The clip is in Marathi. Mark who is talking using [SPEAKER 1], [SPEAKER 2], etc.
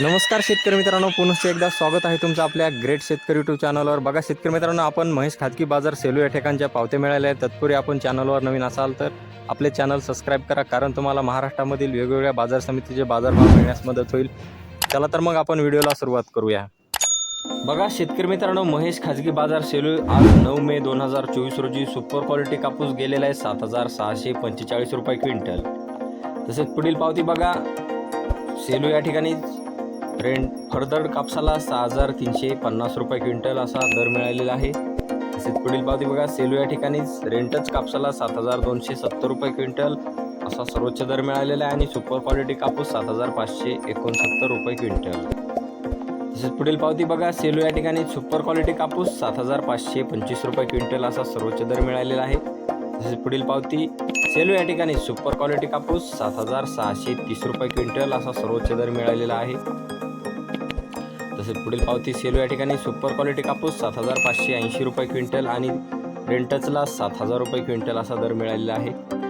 [SPEAKER 1] नमस्कार शेतकरी मित्रांनो पुनश्च एकदा स्वागत आहे तुमचं आपल्या ग्रेट शेतकरी यूट्यूब चॅनलवर. बघा शेतकरी मित्रांनो आपण महेश खाजगी बाजार सेलू या ठिकाणच्या पावत्या मिळाल्या आहेत. तत्पूर्वी आपण चॅनलवर नवीन असाल तर आपले चॅनल सबस्क्राईब करा कारण तुम्हाला महाराष्ट्रामधील वेगवेगळ्या बाजार समितीचे बाजारभाव मिळण्यास मदत होईल. चला तर मग आपण व्हिडिओला सुरुवात करूया. बघा शेतकरी मित्रांनो महेश खाजगी बाजार सेलू आज नऊ मे दोन हजार चोवीस रोजी सुपर क्वालिटी कापूस गेलेला आहे सात हजार सहाशे पंचेचाळीस रुपये क्विंटल. तसेच पुढील पावती बघा सेलू या ठिकाणी रेंट फरदर कापसाला सहा हजार तीनशे पन्नास रुपये क्विंटल असा दर मिळालेला आहे. तसेच पुढील पावती बघा सेलू या ठिकाणी रेंटच कापसाला सात हजार दोनशे सत्तर रुपये क्विंटल असा सर्वोच्च दर मिळालेला आहे आणि सुपर क्वालिटी कापूस सात हजार पाचशे एकोणसत्तर रुपये क्विंटल. तसेच पुढील पावती बघा सेलू या ठिकाणी सुपर क्वालिटी कापूस सात हजार पाचशे पंचवीस रुपये क्विंटल असा सर्वोच्च दर मिळालेला आहे. तसेच पुढील पावती सेलू या ठिकाणी सुपर क्वालिटी कापूस सात हजार सहाशे तीस रुपये क्विंटल असा सर्वोच्च दर मिळालेला आहे. तसेच पुढील पावती सेलू या ठिकाणी सुपर क्वालिटी कापूस सात हजार पाचशे ऐंशी रुपये क्विंटल आणि रेंटचला सात हजार रुपये क्विंटल असा दर मिळालेला आहे.